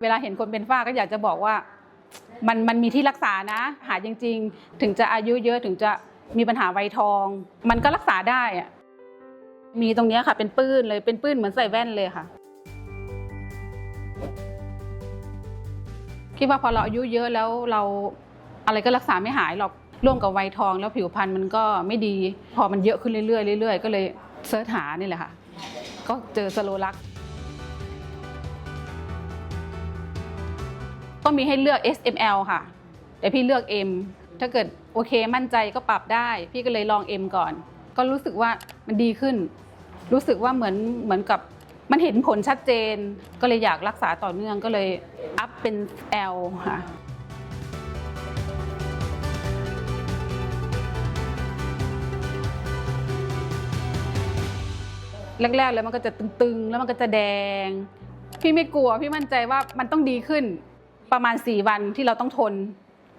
เวลาเห็นคนเป็นฝ้าก็อยากจะบอกว่ามันมันมีที่รักษานะ หายจริง ๆ ถึงจะอายุเยอะถึงจะมีปัญหาไวทอง มันก็รักษาได้อะมีตรงนี้ค่ะเป็นปื้นเลยเป็นปื้นเหมือนใส่แว่นเลยค่ะ คิดว่าพอเราอายุเยอะแล้วเราอะไรก็รักษาไม่หายหรอกร่วมกับไวทอง แล้วผิวพรรณมันก็ไม่ดี พอมันเยอะขึ้นเรื่อยๆเรื่อยๆก็เลยเสิร์ชหานี่แหละค่ะ ก็เจอสโลลัก ก็มีให้เลือก S M L ค่ะ แต่พี่เลือก M ถ้าเกิดโอเคมั่นใจก็ปรับได้ พี่ก็เลยลอง M ก่อน ก็รู้สึกว่ามันดีขึ้น รู้สึกว่าเหมือนเหมือนกับมันเห็นผลชัดเจน ก็เลยอยากรักษาต่อเนื่องก็เลยอัพเป็น L ค่ะแรกๆเลยมันก็จะตึงๆ แล้วมันก็จะแดง พี่ไม่กลัวพี่มั่นใจว่ามันต้องดีขึ้น ประมาณ 4 วันที่เราต้องทน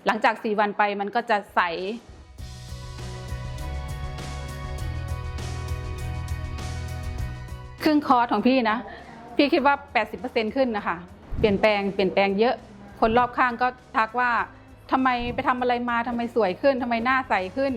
หลังจาก 4 วันไปมันก็จะใสครึ่งคอร์สของพี่นะ พี่คิดว่า 80%ขึ้นนะคะ เปลี่ยนแปลงเปลี่ยนแปลงเยอะ คนรอบข้างก็ทักว่าทำไมไปทำอะไรมาทำไมสวยขึ้นทำไมหน้าใสขึ้น